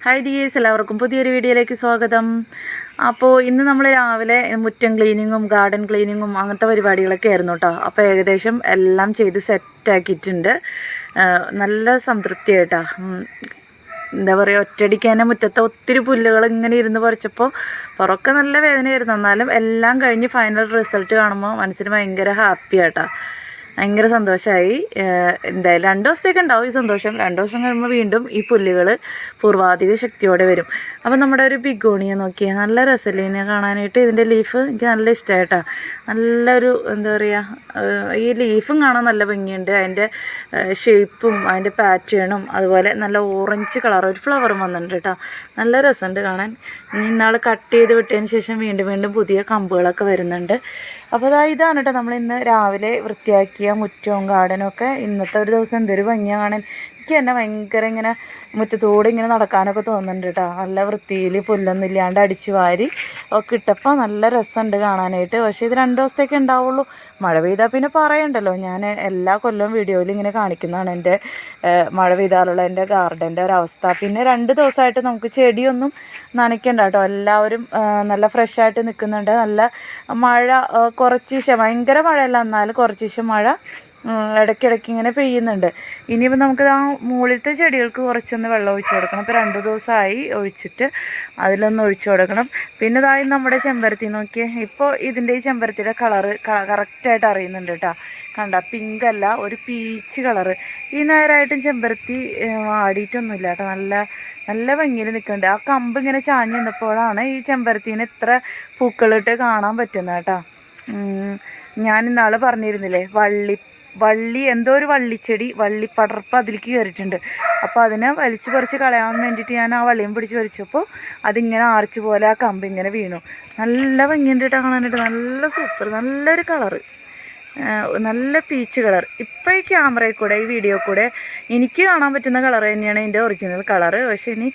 Hi dears എല്ലാവർക്കും പുതിയൊരു വീഡിയോയിലേക്ക് സ്വാഗതം. അപ്പോൾ ഇന്ന് നമ്മൾ രാവിലെ മുറ്റം ക്ലീനിങ്ങും ഗാർഡൻ ക്ലീനിങ്ങും അങ്ങനത്തെ പരിപാടികളൊക്കെ ആയിരുന്നു കേട്ടോ അപ്പോൾ ഏകദേശം എല്ലാം ചെയ്ത് സെറ്റാക്കിയിട്ടുണ്ട് നല്ല സംതൃപ്തിയായിട്ടാ. ഉം. എന്താ പറയുക ഒറ്റടിക്ക് തന്നെ മുറ്റത്തെ ഒത്തിരി പുല്ലുകൾ ഇങ്ങനെ ഇരുന്ന് പറിച്ചപ്പോൾ പുറമൊക്കെ നല്ല വേദനയായിരുന്നു. എന്നാലും എല്ലാം കഴിഞ്ഞ് ഫൈനൽ റിസൾട്ട് കാണുമ്പോൾ മനസ്സിന് ഭയങ്കര ഹാപ്പി ആട്ടാ ഭയങ്കര സന്തോഷമായി എന്തായാലും രണ്ട് ദിവസത്തേക്ക് ഉണ്ടാവും ഈ സന്തോഷം. രണ്ട് ദിവസം കഴിയുമ്പോൾ വീണ്ടും ഈ പുല്ലുകൾ പൂർവാധിക ശക്തിയോടെ വരും. അപ്പോൾ നമ്മുടെ ഒരു ബിഗോണിയെ നോക്കിയാൽ നല്ല രസമല്ലേ ഇതിനെ കാണാനായിട്ട് ഇതിന്റെ ലീഫ് എനിക്ക് നല്ല ഇഷ്ടമായിട്ടാ നല്ലൊരു എന്താ പറയുക ഈ ലീഫും കാണാൻ നല്ല ഭംഗിയുണ്ട്. അതിന്റെ ഷേപ്പും അതിന്റെ പാറ്റേണും അതുപോലെ നല്ല ഓറഞ്ച് കളർ ഒരു ഫ്ലവറും വന്നിട്ടുണ്ട് കേട്ടോ. നല്ല രസമുണ്ട് കാണാൻ. ഇനി ഇന്നാൾ കട്ട് ചെയ്ത് വിട്ടതിന് ശേഷം വീണ്ടും വീണ്ടും പുതിയ കമ്പുകളൊക്കെ വരുന്നുണ്ട്. അപ്പോൾ അതാ ഇതാണ് കേട്ടോ. നമ്മൾ ഇന്ന് രാവിലെ വൃത്തിയാക്കിയ മുറ്റവും ഗാർഡനും ഒക്കെ ഇന്നത്തെ ഒരു ദിവസം എന്തൊരു ഭംഗിയാണ് എനിക്ക് തന്നെ ഭയങ്കര ഇങ്ങനെ മുറ്റത്തൂടെ ഇങ്ങനെ നടക്കാനൊക്കെ തോന്നുന്നുണ്ട് കേട്ടോ. നല്ല വൃത്തിയിൽ പുല്ലൊന്നും ഇല്ലാണ്ട് അടിച്ച് വാരി ഒക്കെ ഇട്ടപ്പോൾ നല്ല രസമുണ്ട് കാണാനായിട്ട്. പക്ഷേ ഇത് രണ്ട് ദിവസത്തേക്ക് ഉണ്ടാവുള്ളൂ. മഴ പെയ്താൽ പിന്നെ പറയണ്ടല്ലോ. ഞാൻ എല്ലാ കൊല്ലവും വീഡിയോയിൽ ഇങ്ങനെ കാണിക്കുന്നതാണ് എന്റെ മഴ പെയ്താലുള്ള എന്റെ ഗാർഡന്റെ ഒരവസ്ഥ. പിന്നെ രണ്ട് ദിവസമായിട്ട് നമുക്ക് ചെടിയൊന്നും നനയ്ക്കണ്ട കേട്ടോ. എല്ലാവരും നല്ല ഫ്രഷായിട്ട് നിൽക്കുന്നുണ്ട്. നല്ല മഴ കുറച്ച് ഭയങ്കര മഴയല്ല. എന്നാൽ കുറച്ച് മഴ ഇടയ്ക്കിടയ്ക്ക് ഇങ്ങനെ പെയ്യുന്നുണ്ട്. ഇനിയിപ്പോൾ നമുക്ക് ആ മുകളിലത്തെ ചെടികൾക്ക് കുറച്ചൊന്ന് വെള്ളം ഒഴിച്ചു കൊടുക്കണം. ഇപ്പോൾ രണ്ട് ദിവസമായി ഒഴിച്ചിട്ട് അതിലൊന്ന് ഒഴിച്ചു കൊടുക്കണം. പിന്നെ ഇതായി നമ്മുടെ ചെമ്പരത്തി നോക്കിയേ. ഇപ്പോൾ ഇതിന്റെ ഈ ചെമ്പരത്തിയുടെ കളറ് കറക്റ്റായിട്ട് അറിയുന്നുണ്ട് കേട്ടോ കണ്ട പിങ്ക് അല്ല ഒരു പീച്ച് കളറ് ഈ നേരമായിട്ടും ചെമ്പരത്തി ആടിയിട്ടൊന്നുമില്ല കേട്ടോ നല്ല നല്ല ഭംഗിയിൽ നിൽക്കുന്നുണ്ട്. ആ കമ്പ് ഇങ്ങനെ ചാഞ്ഞ് നിന്നപ്പോഴാണ് ഈ ചെമ്പരത്തിന് ഇത്ര പൂക്കളിട്ട് കാണാൻ പറ്റുന്നത് കേട്ടോ ഞാൻ ഇന്നാൾ പറഞ്ഞിരുന്നില്ലേ വള്ളി വള്ളി എന്തോ ഒരു വള്ളിച്ചെടി വള്ളിപ്പടർപ്പ് അതിലേക്ക് കയറിയിട്ടുണ്ട്. അപ്പോൾ അതിനെ വലിച്ചു പറിച്ച് കളയാൻ വേണ്ടിയിട്ട് ഞാൻ ആ വള്ളിയും പിടിച്ച് വലിച്ചപ്പോൾ അതിങ്ങനെ ആർച്ച് പോലെ ആ കമ്പ് ഇങ്ങനെ വീണു. നല്ല ഭംഗിയുണ്ട് കേട്ടോ കാണാനായിട്ട്. നല്ല സൂപ്പർ നല്ലൊരു കളറ് നല്ല പീച്ച് കളർ ഇപ്പോൾ ഈ ക്യാമറയിൽ കൂടെ ഈ വീഡിയോ കൂടെ എനിക്ക് കാണാൻ പറ്റുന്ന കളർ തന്നെയാണ് ഇതിന്റെ ഒറിജിനൽ കളറ് പക്ഷേ ഇനി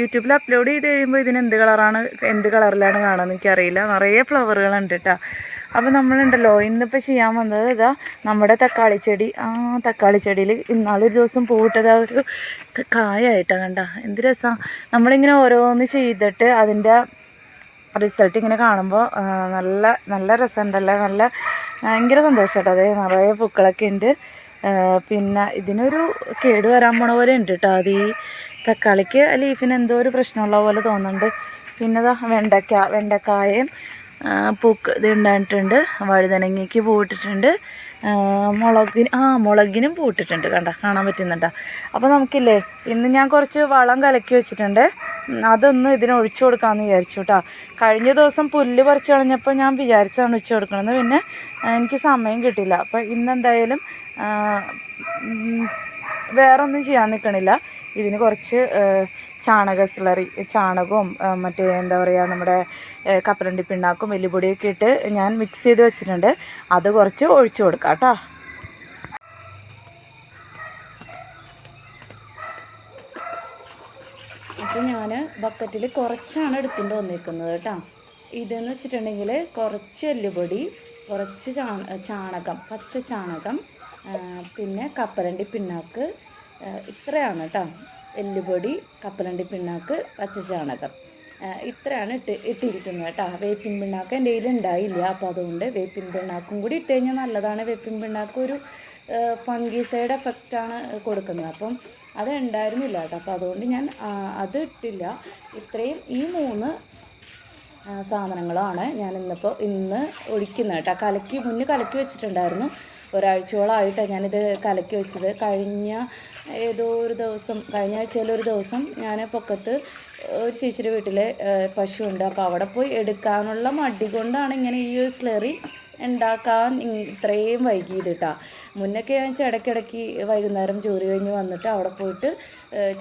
യൂട്യൂബിൽ അപ്ലോഡ് ചെയ്ത് കഴിയുമ്പോൾ ഇതിന് എന്ത് കളറാണ് എന്ത് കളറിലാണ് കാണുന്നത് എനിക്കറിയില്ല. നിറയെ ഫ്ലവറുകളുണ്ട് കേട്ടോ. അപ്പോൾ നമ്മളുണ്ടല്ലോ ഇന്നിപ്പോൾ ചെയ്യാൻ വന്നത് ഇതാ നമ്മുടെ തക്കാളി ചെടി. ആ തക്കാളി ചെടിയിൽ ഇന്നാളൊരു ദിവസം പൂവിട്ടത് ആ ഒരു കായായിട്ടാണ് കണ്ട. എന്ത് രസമാണ് നമ്മളിങ്ങനെ ഓരോന്ന് ചെയ്തിട്ട് അതിന്റെ റിസൾട്ട് ഇങ്ങനെ കാണുമ്പോൾ നല്ല നല്ല രസമുണ്ടല്ലേ? നല്ല ഭയങ്കര സന്തോഷമായിട്ട് അതെ നിറയെ പൂക്കളൊക്കെ ഉണ്ട്. പിന്നെ ഇതിനൊരു കേട് വരാൻ പോണ പോലെ ഉണ്ട് കേട്ടോ അത് ഈ തക്കാളിക്ക് ലീഫിന് എന്തോ ഒരു പ്രശ്നമുള്ള പോലെ തോന്നുന്നുണ്ട്. പിന്നെ വെണ്ടയ്ക്ക വെണ്ടക്കായയും പൂക്ക് ഇത് ഉണ്ടായിട്ടുണ്ട്. വഴുതനങ്ങയ്ക്ക് പൂവിട്ടിട്ടുണ്ട്. ആ, മുളകിന് ആ മുളകിനും പൂവിട്ടിട്ടുണ്ട് കണ്ട? കാണാൻ പറ്റുന്നുണ്ടോ? അപ്പോൾ നമുക്കില്ലേ ഇന്ന് ഞാൻ കുറച്ച് വളം കലക്കി വെച്ചിട്ടുണ്ട്. അതൊന്ന് ഇതിന് ഒഴിച്ചു കൊടുക്കാമെന്ന് വിചാരിച്ചു കേട്ടോ കഴിഞ്ഞ ദിവസം പുല്ല് പറിച്ച് കളഞ്ഞപ്പോൾ ഞാൻ വിചാരിച്ചാണ് ഒഴിച്ചു കൊടുക്കണമെന്ന് പിന്നെ എനിക്ക് സമയം കിട്ടില്ല അപ്പോൾ ഇന്നെന്തായാലും വേറൊന്നും ചെയ്യാൻ നിൽക്കണില്ല ഇതിന് കുറച്ച് ചാണക സ്ലറി ചാണകവും മറ്റേ എന്താ പറയുക നമ്മുടെ കപ്പലണ്ടി പിണ്ണാക്കും എല്ലുപൊടിയൊക്കെ ഇട്ട് ഞാൻ മിക്സ് ചെയ്ത് വെച്ചിട്ടുണ്ട്. അത് കുറച്ച് ഒഴിച്ചു കൊടുക്കാം കേട്ടോ. അപ്പോൾ ഞാൻ ബക്കറ്റിൽ കുറച്ചാണ് എടുത്തിട്ട് വന്നിരിക്കുന്നത് കേട്ടോ. ഇതെന്ന് വെച്ചിട്ടുണ്ടെങ്കിൽ കുറച്ച് എല്ലുപൊടി കുറച്ച് ചാണ ചാണകം പച്ച ചാണകം പിന്നെ കപ്പലണ്ടി പിണ്ണാക്ക് ഇത്രയാണ് കേട്ടോ. എല്ലുപൊടി കപ്പലണ്ടി പിണ്ണാക്ക് പച്ച ചാണകം ഇത്രയാണ് ഇട്ട് ഇട്ടിരിക്കുന്നത് കേട്ടോ. വേപ്പിൻ പിണ്ണാക്ക് എന്റെ കയ്യിൽ ഉണ്ടായില്ല. അപ്പോൾ അതുകൊണ്ട് വേപ്പിൻ പിണ്ണാക്കും കൂടി ഇട്ട് കഴിഞ്ഞാൽ നല്ലതാണ്. വേപ്പിൻ പിണ്ണാക്ക് ഒരു ഫംഗിസൈഡ് എഫക്റ്റാണ് കൊടുക്കുന്നത്. അപ്പം അത് ഉണ്ടായിരുന്നില്ല കേട്ടോ. അപ്പോൾ അതുകൊണ്ട് ഞാൻ അത് ഇട്ടില്ല. ഇത്രയും ഈ മൂന്ന് സാധനങ്ങളാണ് ഞാൻ ഇന്നിപ്പോൾ ഇന്ന് ഒഴിക്കുന്നത് കേട്ടോ. കലക്കി മുന്നേ കലക്കി വെച്ചിട്ടുണ്ടായിരുന്നു. ഒരാഴ്ചയോളമായിട്ടാണ് ഞാനിത് കലക്കി വെച്ചത്. കഴിഞ്ഞ ഏതോ ഒരു ദിവസം കഴിഞ്ഞ ആഴ്ചയിൽ ഒരു ദിവസം ഞാൻ പൊക്കത്ത് ഒരു ചേച്ചിയുടെ വീട്ടിലെ ഉണ്ട്. അപ്പോൾ അവിടെ പോയി എടുക്കാനുള്ള മടി കൊണ്ടാണ് ഇങ്ങനെ ഈ ഒരു സ്ലറി ഉണ്ടാക്കാൻ ഇത്രയും വൈകിയത് കേട്ടോ മുന്നൊക്കെ ഞാൻ ഇടയ്ക്കിടയ്ക്ക് വൈകുന്നേരം ജോലി കഴിഞ്ഞ് വന്നിട്ട് അവിടെ പോയിട്ട്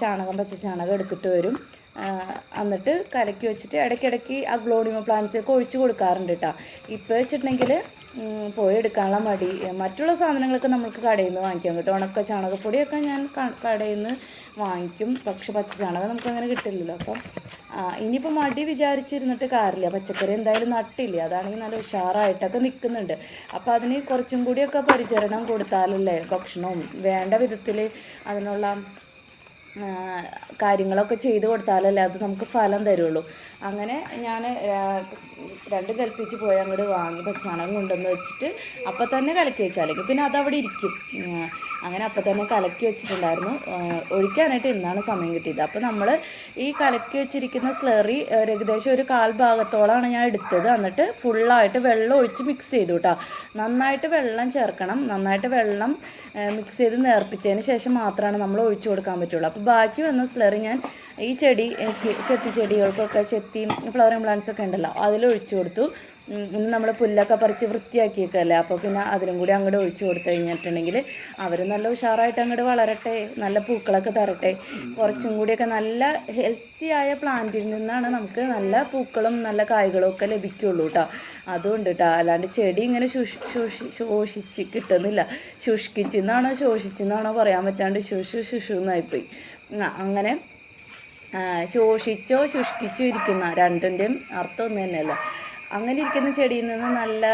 ചാണകം പച്ച ചാണകം എടുത്തിട്ട് വരും. എന്നിട്ട് കലക്കി വെച്ചിട്ട് ഇടയ്ക്കിടയ്ക്ക് ആ പ്ലാന്റ്സ് ഒക്കെ ഒഴിച്ചു കൊടുക്കാറുണ്ട് കേട്ടോ ഇപ്പോൾ വെച്ചിട്ടുണ്ടെങ്കിൽ പോയി എടുക്കാനുള്ള മടി. മറ്റുള്ള സാധനങ്ങളൊക്കെ നമുക്ക് കടയിൽ നിന്ന് വാങ്ങിക്കാം കേട്ടോ. ഉണക്ക ചാണകപ്പൊടിയൊക്കെ ഞാൻ കടയിൽ നിന്ന് വാങ്ങിക്കും. പക്ഷെ പച്ച ചാണകം നമുക്ക് അങ്ങനെ കിട്ടില്ലല്ലോ. അപ്പം ഇനിയിപ്പോൾ മടി വിചാരിച്ചിരുന്നിട്ട് കാര്യമില്ല. പച്ചക്കറി എന്തായാലും നട്ടില്ല? അതാണെങ്കിൽ നല്ല ഉഷാറായിട്ടൊക്കെ നിൽക്കുന്നുണ്ട്. അപ്പോൾ അതിന് കുറച്ചും കൂടിയൊക്കെ പരിചരണം കൊടുത്താലല്ലേ ഭക്ഷണവും വേണ്ട വിധത്തിൽ അതിനുള്ള കാര്യങ്ങളൊക്കെ ചെയ്ത് കൊടുത്താലല്ലേ അത് നമുക്ക് ഫലം തരുള്ളൂ. അങ്ങനെ ഞാൻ രണ്ട് കൽപ്പിച്ച് പോയി അങ്ങോട്ട് വാങ്ങി ഭക്ഷണം കൊണ്ടുവന്ന് വെച്ചിട്ട് അപ്പം തന്നെ കലക്കി വെച്ചാലേക്കും പിന്നെ അതവിടെ ഇരിക്കും. അങ്ങനെ അപ്പം തന്നെ കലക്കി വെച്ചിട്ടുണ്ടായിരുന്നു. ഒഴിക്കാനായിട്ട് ഇന്നാണ് സമയം കിട്ടിയത്. അപ്പോൾ നമ്മൾ ഈ കലക്കി വെച്ചിരിക്കുന്ന സ്ലറി ഏകദേശം ഒരു കാൽ ഭാഗത്തോളമാണ് ഞാൻ എടുത്തത്. എന്നിട്ട് ഫുള്ളായിട്ട് വെള്ളം ഒഴിച്ച് മിക്സ് ചെയ്തു കേട്ടോ നന്നായിട്ട് വെള്ളം ചേർക്കണം. നന്നായിട്ട് വെള്ളം മിക്സ് ചെയ്ത് നേർപ്പിച്ചതിന് ശേഷം മാത്രമാണ് നമ്മൾ ഒഴിച്ചു കൊടുക്കാൻ പറ്റുള്ളൂ. അപ്പോൾ ബാക്കി വന്ന സ്ലറി ഞാൻ ഈ ചെടി ചെത്തി ചെടികൾക്കൊക്കെ ചെത്തിയും ഫ്ലവറിങ് പ്ലാന്റ്സൊക്കെ ഉണ്ടല്ലോ അതിലൊഴിച്ചു കൊടുത്തു. ഇന്ന് നമ്മൾ പുല്ലൊക്കെ പറിച്ച് വൃത്തിയാക്കിയേക്കല്ലേ? അപ്പോൾ പിന്നെ അതിലും കൂടി അങ്ങോട്ട് ഒഴിച്ചു കൊടുത്തു കഴിഞ്ഞിട്ടുണ്ടെങ്കിൽ അവർ നല്ല ഉഷാറായിട്ട് അങ്ങോട്ട് വളരട്ടെ നല്ല പൂക്കളൊക്കെ തരട്ടെ. കുറച്ചും കൂടിയൊക്കെ നല്ല ഹെൽത്തി ആയ പ്ലാന്റിൽ നിന്നാണ് നമുക്ക് നല്ല പൂക്കളും നല്ല കായ്കളും ഒക്കെ ലഭിക്കുള്ളൂ കേട്ടോ അതുകൊണ്ട് കേട്ടോ അല്ലാണ്ട് ചെടി ഇങ്ങനെ ശുഷ് ശോഷി ശോഷിച്ച് കിട്ടുന്നില്ല. ശുഷ്കിച്ചെന്നാണോ ശോഷിച്ചെന്നാണോ പറയാൻ പറ്റാണ്ട് ശുഷു ശുഷു എന്നായിപ്പോയി അങ്ങനെ ശോഷിച്ചോ ശുഷ്കിച്ചോ ഇരിക്കുന്ന രണ്ടിന്റെയും അർത്ഥം ഒന്ന് തന്നെയല്ല അങ്ങനെ ഇരിക്കുന്ന ചെടിയിൽ നിന്ന് നല്ല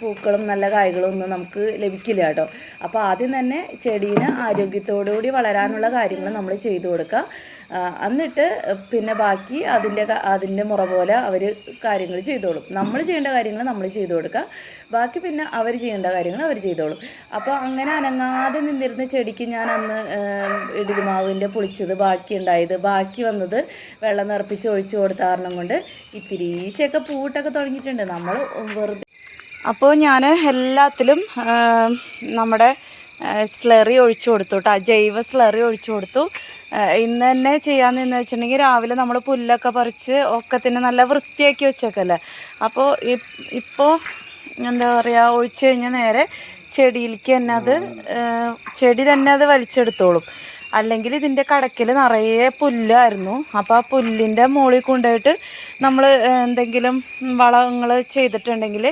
പൂക്കളും നല്ല കായ്കളും ഒന്നും നമുക്ക് ലഭിക്കില്ല കേട്ടോ. അപ്പോൾ ആദ്യം തന്നെ ചെടീനെ ആരോഗ്യത്തോടു കൂടി വളരാനുള്ള കാര്യങ്ങൾ നമ്മൾ ചെയ്തു കൊടുക്കുക. എന്നിട്ട് പിന്നെ ബാക്കി അതിന്റെ അതിന്റെ മുറ പോലെ അവർ കാര്യങ്ങൾ ചെയ്തോളും. നമ്മൾ ചെയ്യേണ്ട കാര്യങ്ങൾ നമ്മൾ ചെയ്തു കൊടുക്കുക ബാക്കി പിന്നെ അവർ ചെയ്യേണ്ട കാര്യങ്ങൾ അവർ ചെയ്തോളും. അപ്പോൾ അങ്ങനെ അനങ്ങാതെ നിന്നിരുന്ന ചെടിക്ക് ഞാൻ അന്ന് ഇഡലിമാവിന്റെ പുളിച്ചത് ബാക്കി ഉണ്ടായത്. ബാക്കി വന്നത് വെള്ളം നിറപ്പിച്ച് ഒഴിച്ചു കൊടുത്ത കാരണം കൊണ്ട് ഇത്തിരീശയൊക്കെ പൂട്ടൊക്കെ തുടങ്ങിയിട്ടുണ്ട്. നമ്മൾ വെറുതെ അപ്പോൾ ഞാൻ എല്ലാത്തിലും നമ്മുടെ സ്ലറി ഒഴിച്ചു കൊടുത്തു കേട്ടോ ജൈവ സ്ലറി ഒഴിച്ചു കൊടുത്തു. ഇന്ന് തന്നെ ചെയ്യാന്ന് എന്ന് വെച്ചിട്ടുണ്ടെങ്കിൽ രാവിലെ നമ്മൾ പുല്ലൊക്കെ പറിച്ച് ഒക്കെ തന്നെ നല്ല വൃത്തിയാക്കി വെച്ചേക്കല്ലേ. അപ്പോൾ ഇപ്പോൾ എന്താ പറയുക ഒഴിച്ചു കഴിഞ്ഞാൽ നേരെ ചെടിയിലേക്ക് തന്നെ അത് ചെടി തന്നെ അത് വലിച്ചെടുത്തോളും. അല്ലെങ്കിൽ ഇതിന്റെ കടക്കിൽ നിറയെ പുല്ലായിരുന്നു. അപ്പോൾ ആ പുല്ലിന്റെ മുകളിൽ കൊണ്ടുപോയിട്ട് നമ്മൾ എന്തെങ്കിലും വളങ്ങൾ ചെയ്തിട്ടുണ്ടെങ്കിൽ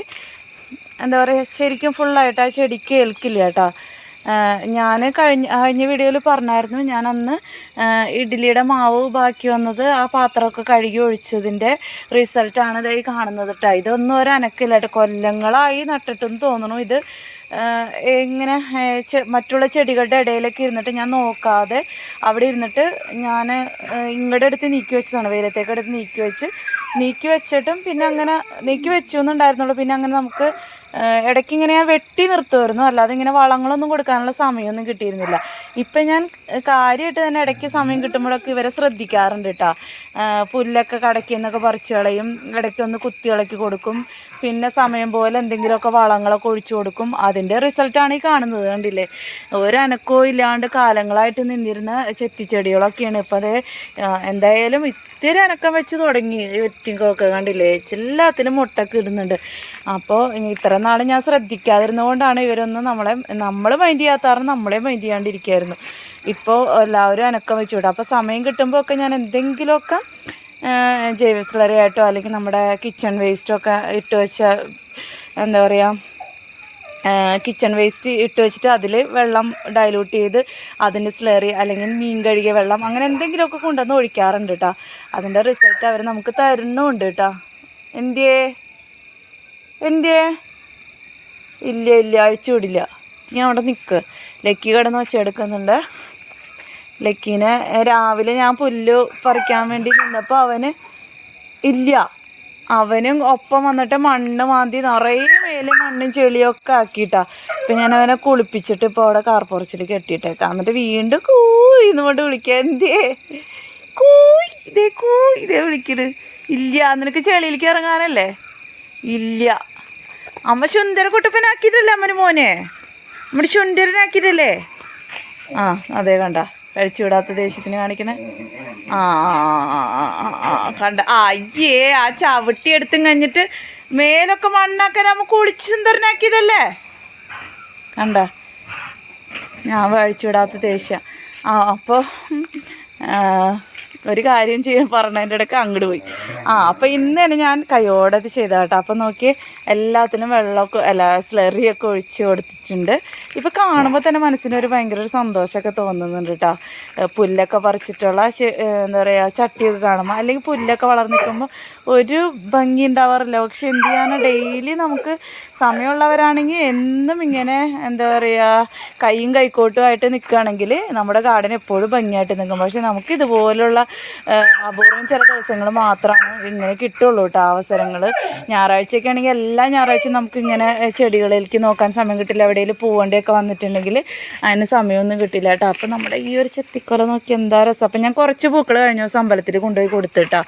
എന്താ പറയുക ശരിക്കും ഫുള്ളായിട്ട് ആ ചെടിക്ക് ഏൽക്കില്ല കേട്ടോ. ഞാൻ കഴിഞ്ഞ കഴിഞ്ഞ വീഡിയോയിൽ പറഞ്ഞായിരുന്നു. ഞാൻ അന്ന് ഇഡ്ഡലിയുടെ മാവ് ബാക്കി വന്നത് ആ പാത്രമൊക്കെ കഴുകി ഒഴിച്ചതിന്റെ റിസൾട്ടാണ് ഇതായി കാണുന്നത് കേട്ടോ ഇതൊന്നും ഒരു അനക്കില്ല കൊല്ലങ്ങളായി നട്ടിട്ടെന്ന് തോന്നുന്നു. ഇത് ഇങ്ങനെ മറ്റുള്ള ചെടികളുടെ ഇടയിലൊക്കെ ഇരുന്നിട്ട് ഞാൻ നോക്കാതെ അവിടെ ഇരുന്നിട്ട് ഞാൻ ഇങ്ങടെ അടുത്ത് നീക്കി വെച്ചതാണ്. വെയിലത്തേക്ക് നീക്കി വെച്ച് നീക്കി വെച്ചിട്ടും പിന്നെ അങ്ങനെ നീക്കി വെച്ചു എന്നുണ്ടായിരുന്നുള്ളൂ. പിന്നെ അങ്ങനെ നമുക്ക് ഇടയ്ക്ക് ഇങ്ങനെ ഞാൻ വെട്ടി നിർത്തുമായിരുന്നു. അല്ലാതെ ഇങ്ങനെ വളങ്ങളൊന്നും കൊടുക്കാനുള്ള സമയമൊന്നും കിട്ടിയിരുന്നില്ല. ഇപ്പം ഞാൻ കാര്യമായിട്ട് തന്നെ ഇടയ്ക്ക് സമയം കിട്ടുമ്പോഴൊക്കെ ഇവരെ ശ്രദ്ധിക്കാറുണ്ട് കേട്ടോ പുല്ലൊക്കെ കടക്കി എന്നൊക്കെ പറിച്ചു കളയും. ഇടയ്ക്ക് ഒന്ന് കുത്തി ഇളക്കി കൊടുക്കും. പിന്നെ സമയം പോലെ എന്തെങ്കിലുമൊക്കെ വളങ്ങളൊക്കെ ഒഴിച്ചു കൊടുക്കും. അതിന്റെ റിസൾട്ടാണ് ഈ കാണുന്നത് കണ്ടില്ലേ? ഒരനക്കോ ഇല്ലാണ്ട് കാലങ്ങളായിട്ട് നിന്നിരുന്ന ചെത്തിച്ചെടികളൊക്കെയാണ്. ഇപ്പം അത് എന്തായാലും ഇത്തിരി അനക്കം വെച്ച് തുടങ്ങി. വെറ്റിങ്ങൊക്കെ കണ്ടില്ലേ? എല്ലാത്തിലും മുട്ടൊക്കെ ഇടുന്നുണ്ട്. അപ്പോൾ ഇത്ര നാൾ ഞാൻ ശ്രദ്ധിക്കാതിരുന്നതുകൊണ്ടാണ് ഇവരൊന്നും നമ്മളെ നമ്മൾ മൈൻഡ് ചെയ്യാത്താറും നമ്മളെ മൈൻഡ് ചെയ്യാണ്ടിരിക്കുമായിരുന്നു ഇപ്പോൾ എല്ലാവരും അനക്കം വെച്ചു വിടും അപ്പോൾ സമയം കിട്ടുമ്പോൾ ഒക്കെ ഞാൻ എന്തെങ്കിലുമൊക്കെ ജൈവ സ്ലറി ആയിട്ടോ അല്ലെങ്കിൽ നമ്മുടെ കിച്ചൺ വേസ്റ്റൊക്കെ ഇട്ട് വെച്ച എന്താ പറയുക കിച്ചൺ വേസ്റ്റ് ഇട്ട് വെച്ചിട്ട് അതിൽ വെള്ളം ഡൈലൂട്ട് ചെയ്ത് അതിന്റെ സ്ലറി അല്ലെങ്കിൽ മീൻ കഴുകിയ വെള്ളം അങ്ങനെ എന്തെങ്കിലുമൊക്കെ കൊണ്ടുവന്ന് ഒഴിക്കാറുണ്ട് കേട്ടോ അതിന്റെ റിസൾട്ട് അവർ നമുക്ക് തരുന്നുണ്ട് കേട്ടോ എന്തിയേ? എന്തിയേ? ഇല്ല ഇല്ല അഴിച്ചു വിടില്ല. ഞാൻ അവിടെ നിൽക്ക് ലക്കി കിടന്ന് വെച്ചെടുക്കുന്നുണ്ട് ലക്കീനെ രാവിലെ ഞാൻ പുല്ല് പറിക്കാൻ വേണ്ടി നിന്നപ്പോൾ അവന് ഇല്ല. അവനും ഒപ്പം വന്നിട്ട് മണ്ണ് മാന്തി നിറയെ മേലെ മണ്ണും ചെളിയൊക്കെ ആക്കിയിട്ടാ. ഇപ്പൊ ഞാൻ അവനെ കുളിപ്പിച്ചിട്ട് ഇപ്പൊ അവിടെ കാർപ്പുറച്ചിൽ കെട്ടിയിട്ടേക്കാം. എന്നിട്ട് വീണ്ടും കൂയി കൊണ്ട് വിളിക്കുക എന്തേ? കൂയ്. ഇതേ കൂയ്. ഇതേ വിളിക്കണ്. ഇല്ല. നിനക്ക് ചെളിയിലേക്ക് ഇറങ്ങാനല്ലേ? ഇല്ല. അമ്മ സുന്ദര കുട്ടപ്പനാക്കിയിട്ടല്ലേ അമ്മന് മോനെ? നമ്മുടെ ശുന്ദരനാക്കിയിട്ടല്ലേ ആ അതെ കണ്ട. കഴിച്ചു വിടാത്ത ദേഷ്യത്തിന് കാണിക്കണേ? ആ കണ്ട അയ്യേ ആ ചവിട്ടി എടുത്തും കഴിഞ്ഞിട്ട് മേലൊക്കെ മണ്ണാക്കാൻ നമുക്ക് കുളിച്ച് സുന്ദരനാക്കിയതല്ലേ? കണ്ട ഞാൻ കഴിച്ചു വിടാത്ത ദേഷ്യം. ആ അപ്പോൾ ഒരു കാര്യം ചെയ്യാൻ പറഞ്ഞതിന്റെ ഇടയ്ക്ക് അങ്ങോട്ട് പോയി. ആ അപ്പോൾ ഇന്ന് തന്നെ ഞാൻ കയ്യോടത് ചെയ്ത കേട്ടോ. അപ്പോൾ നോക്കി എല്ലാത്തിനും വെള്ളമൊക്കെ അല്ല സ്ലറിയൊക്കെ ഒഴിച്ച് കൊടുത്തിട്ടുണ്ട്. ഇപ്പോൾ കാണുമ്പോൾ തന്നെ മനസ്സിനൊരു ഭയങ്കര ഒരു സന്തോഷമൊക്കെ തോന്നുന്നുണ്ട് കേട്ടോ. പുല്ലൊക്കെ പറിച്ചിട്ടുള്ള എന്താ പറയുക ചട്ടിയൊക്കെ കാണുമ്പോൾ അല്ലെങ്കിൽ പുല്ലൊക്കെ വളർന്നു നിൽക്കുമ്പോൾ ഒരു ഭംഗി ഉണ്ടാവാറില്ല. പക്ഷെ എന്ത് ചെയ്യാനോ ഡെയിലി നമുക്ക് സമയമുള്ളവരാണെങ്കിൽ എന്നും ഇങ്ങനെ എന്താ പറയുക കൈയും കൈക്കോട്ടുമായിട്ട് നിൽക്കുകയാണെങ്കിൽ നമ്മുടെ ഗാർഡൻ എപ്പോഴും ഭംഗിയായിട്ട് നിൽക്കും. പക്ഷെ നമുക്ക് ഇതുപോലുള്ള അപൂർവം ചില ദിവസങ്ങൾ മാത്രമാണ് ഇങ്ങനെ കിട്ടുള്ളൂ കേട്ടോ അവസരങ്ങൾ ഞായറാഴ്ചയൊക്കെ ആണെങ്കിൽ എല്ലാ ഞായറാഴ്ചയും നമുക്ക് ഇങ്ങനെ ചെടികളിലേക്ക് നോക്കാൻ സമയം കിട്ടില്ല. എവിടെയെങ്കിലും പോവേണ്ടിയൊക്കെ വന്നിട്ടുണ്ടെങ്കിൽ അതിന് സമയമൊന്നും കിട്ടില്ല കേട്ടോ അപ്പം നമ്മുടെ ഈ ഒരു ചെത്തിക്കൊല നോക്കി എന്താ രസം. അപ്പം ഞാൻ കുറച്ച് പൂക്കൾ കഴിഞ്ഞ ദിവസം അമ്പലത്തിൽ കൊണ്ടുപോയി കൊടുത്തിട്ടാ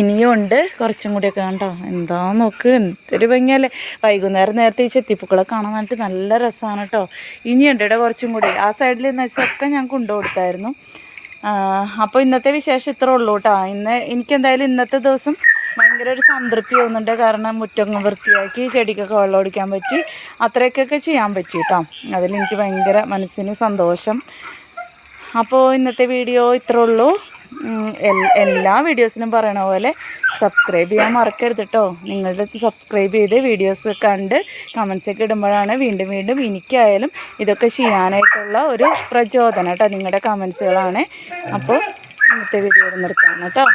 ഇനിയും ഉണ്ട്. കുറച്ചും കൂടിയൊക്കെ കണ്ടോ? എന്താ നോക്ക്? എന്തൊരു ഭംഗിയല്ലേ. വൈകുന്നേരം നേരത്തെ ഈ ചെത്തിപ്പൂക്കളെ കാണാനായിട്ട് നല്ല രസമാണ് കേട്ടോ ഇനിയുണ്ട് ഇവിടെ കുറച്ചും കൂടി. ആ സൈഡിൽ ഒക്കെ ഞാൻ കൊണ്ടുകൊടുത്തായിരുന്നു. അപ്പോൾ ഇന്നത്തെ വിശേഷം ഇത്രേ ഉള്ളൂ കേട്ടോ ഇന്ന് എനിക്കെന്തായാലും ഇന്നത്തെ ദിവസം ഭയങ്കര ഒരു സംതൃപ്തി തോന്നുന്നുണ്ട്. കാരണം മുറ്റങ്ങ് വൃത്തിയാക്കി ചെടിക്കൊക്കെ വെള്ളം ഒടിക്കാൻ പറ്റി. അത്രയൊക്കെ ചെയ്യാൻ പറ്റി കേട്ടോ അതിലെനിക്ക് ഭയങ്കര മനസ്സിന് സന്തോഷം. അപ്പോൾ ഇന്നത്തെ വീഡിയോ ഇത്രേ ഉള്ളൂ. എല്ലാ വീഡിയോസിലും പറയണ പോലെ സബ്സ്ക്രൈബ് ചെയ്യാൻ മറക്കരുത് കേട്ടോ നിങ്ങളുടെ സബ്സ്ക്രൈബ് ചെയ്ത് വീഡിയോസ് കണ്ട് കമൻസ് ഒക്കെ ഇടുമ്പോഴാണ് വീണ്ടും വീണ്ടും എനിക്കായാലും ഇതൊക്കെ ചെയ്യാനായിട്ടുള്ള ഒരു പ്രചോദനം കേട്ടോ നിങ്ങളുടെ കമൻസുകളാണ് അപ്പോൾ ഇന്നത്തെ വീഡിയോ നിർത്താം കേട്ടോ